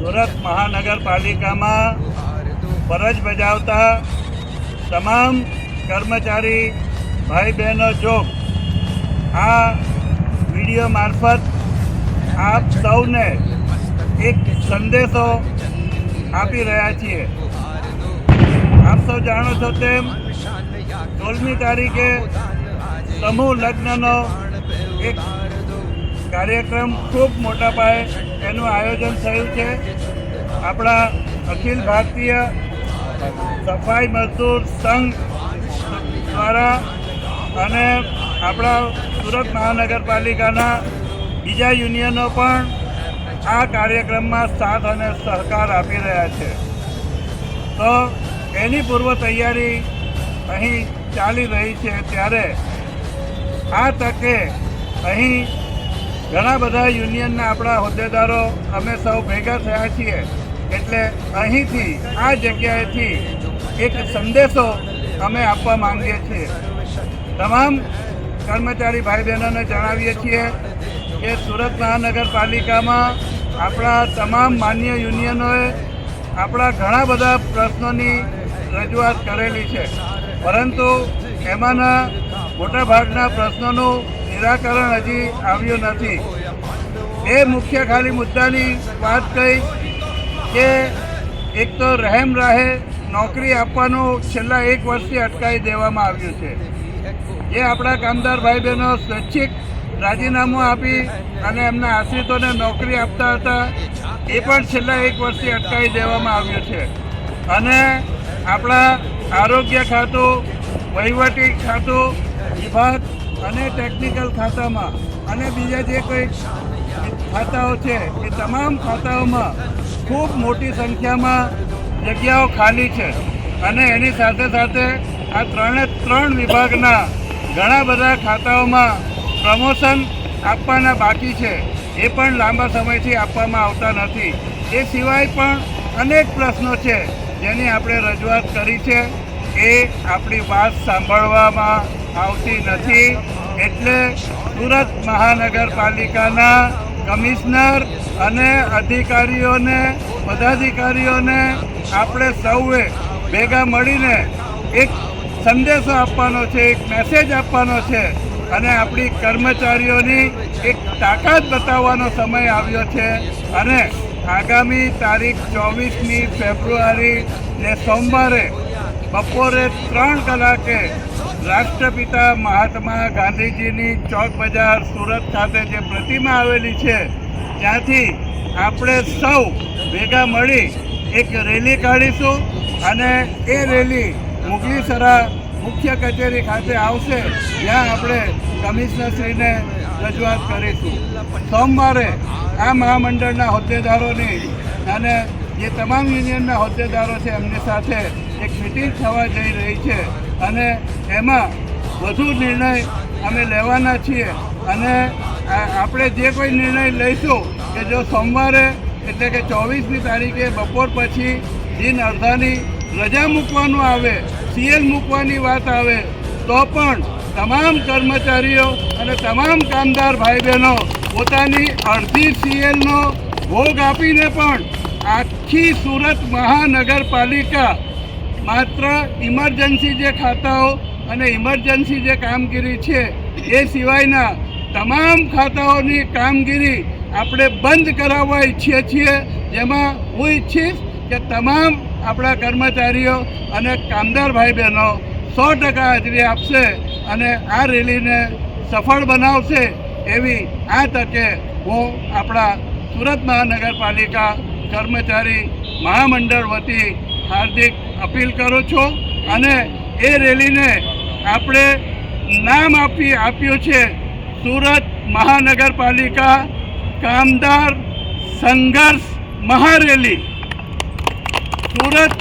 સુરત મહાનગરપાલિકામાં ફરજ બજાવતા તમામ કર્મચારી ભાઈ બહેનો જો આ વીડિયો મારફત આપ સૌને એક સંદેશો આપી રહ્યા છીએ. આપ સૌ જાણો છો તેમ સોળમી તારીખે સમૂહ લગ્નનો એક કાર્યક્રમ ખૂબ મોટા પાયે એનું આયોજન થયું છે. આપણા અખિલ ભારતીય સફાઈ મજદૂર સંઘ દ્વારા અને આપણા સુરત મહાનગરપાલિકાના બીજા યુનિયનો પણ આ કાર્યક્રમમાં સાથ અને સહકાર આપી રહ્યા છે. તો એની પૂર્વ તૈયારી અહીં ચાલી રહી છે. ત્યારે આ તકે અહીં ઘણા બધા યુનિયનના આપણા હોદ્દેદારો અમે સૌ ભેગા થયા છીએ. એટલે અહીંથી, આ જગ્યાએથી એક સંદેશો અમે આપવા માંગીએ છીએ. તમામ કર્મચારી ભાઈ બહેનોને જણાવીએ છીએ કે સુરત મહાનગરપાલિકામાં આપણા તમામ માન્ય યુનિયનોએ આપણા ઘણા બધા પ્રશ્નોની રજૂઆત કરેલી છે. પરંતુ એમાંના મોટાભાગના પ્રશ્નોનું નિરાકરણ હજી આવ્યું નથી. એ મુખ્ય ખાલી મુદ્દાની વાત કહી કે એક તો રહેમ રાહે, નોકરી આપવાનું છેલ્લા એક વર્ષથી અટકાવી દેવામાં આવ્યું છે. જે આપણા કામદાર ભાઈ બહેનો સ્વૈચ્છિક રાજીનામું આપી અને એમના આશ્રિતોને નોકરી આપતા હતા, એ પણ છેલ્લા એક વર્ષથી અટકાવી દેવામાં આવ્યું છે. અને આપણા આરોગ્ય ખાતું, વહીવટી ખાતું વિભાગ અને ટેકનિકલ ખાતામાં. અને બીજા જે કોઈ ખાતાઓ છે, એ તમામ ખાતાઓમાં ખૂબ મોટી સંખ્યામાં જગ્યાઓ ખાલી છે. અને એની સાથે સાથે આ ત્રણે ત્રણ વિભાગના ઘણા બધા ખાતાઓમાં પ્રમોશન આપવાના બાકી છે. એ પણ લાંબા સમયથી આપવામાં આવતા નથી. એ સિવાય પણ અનેક પ્રશ્નો છે જેની આપણે રજૂઆત કરી છે. એ આપણી વાત સાંભળવામાં આવતી નથી એટલે સુરત મહાનગરપાલિકાના કમિશનર અને અધિકારીઓને, પદાધિકારીઓને આપણે સૌએ ભેગા મળીને એક સંદેશો આપવાનો છે, એક મેસેજ આપવાનો છે અને આપણી કર્મચારીઓની એક તાકાત બતાવવાનો સમય આવ્યો છે અને આગામી તારીખ ચોવીસમી ફેબ્રુઆરી ને સોમવારે બપોરે ત્રણ કલાકે રાષ્ટ્રપિતા મહાત્મા ગાંધીજીની ચોક બજાર સુરત ખાતે જે પ્રતિમા આવેલી છે, ત્યાંથી આપણે સૌ ભેગા મળી એક રેલી કાઢીશું અને એ રેલી મુગલીસરા મુખ્ય કચેરી ખાતે આવશે, જ્યાં આપણે કમિશનરશ્રીને રજૂઆત કરીશું. સોમવારે આ મહામંડળના હોદ્દેદારોની અને જે તમામ યુનિયનના હોદ્દેદારો છે એમની સાથે એક મિટિંગ થવા જઈ રહી છે. અને એમાં વધુ નિર્ણય અમે લેવાના છીએ. અને આપણે જે કોઈ નિર્ણય લઈશું કે જો સોમવારે એટલે કે ચોવીસમી તારીખે બપોર પછી દિન અડધાની રજા મૂકવાનું આવે, સીએલ મૂકવાની વાત આવે, તો પણ તમામ કર્મચારીઓ અને તમામ કામદાર ભાઈ બહેનો પોતાની અડધી સીએલનો ભોગ આપીને પણ આખી સુરત મહાનગરપાલિકા માત્ર ઇમરજન્સી જે ખાતાઓ અને ઇમરજન્સી જે કામગીરી છે, એ સિવાયના તમામ ખાતાઓની કામગીરી આપણે બંધ કરાવવા ઈચ્છીએ છીએ. જેમાં હું ઈચ્છીશ કે તમામ આપણા કર્મચારીઓ અને કામદાર ભાઈ બહેનો સો ટકા હાજરી આપશે અને આ રેલીને સફળ બનાવશે એવી આ તકે હું આપણા સુરત મહાનગરપાલિકા કર્મચારી મહામંડળ વતી હાર્દિક અપીલ કરું છું અને એ રેલીને આપણે નામ આપી આપ્યું છે સુરત મહાનગરપાલિકા કામદાર સંઘર્ષ મહારેલી. સુરત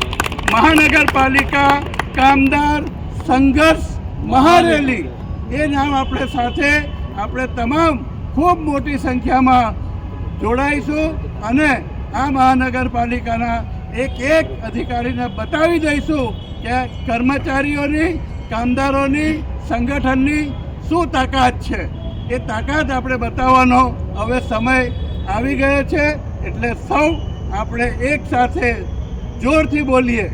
મહાનગરપાલિકા કામદાર સંઘર્ષ મહારેલી. એ નામ આપણે સાથે આપણે તમામ ખૂબ મોટી સંખ્યામાં જોડાઈશું અને આ મહાનગરપાલિકાના એક એક અધિકારીને બતાવી દઈશું કે કર્મચારીઓની કામદારોની સંગઠનની શું તાકાત છે એ તાકાત આપણે બતાવવાનો હવે સમય આવી ગયો છે એટલે સૌ આપણે એક સાથે જોરથી બોલીએ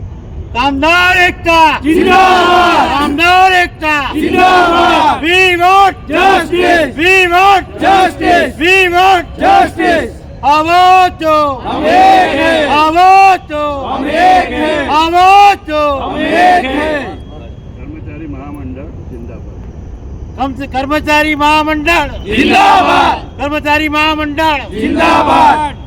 કામદાર એકતા જિંદાબાદ! કામદાર એકતા જિંદાબાદ! We want justice we want Justice! તો અમે છે આવો તો અમે છે આવો તો અમે છે કર્મચારી મહામંડળ જિંદાબાદ. કર્મચારી મહામંડળ. જિંદાબાદ. કર્મચારી મહામંડળ. જિંદાબાદ.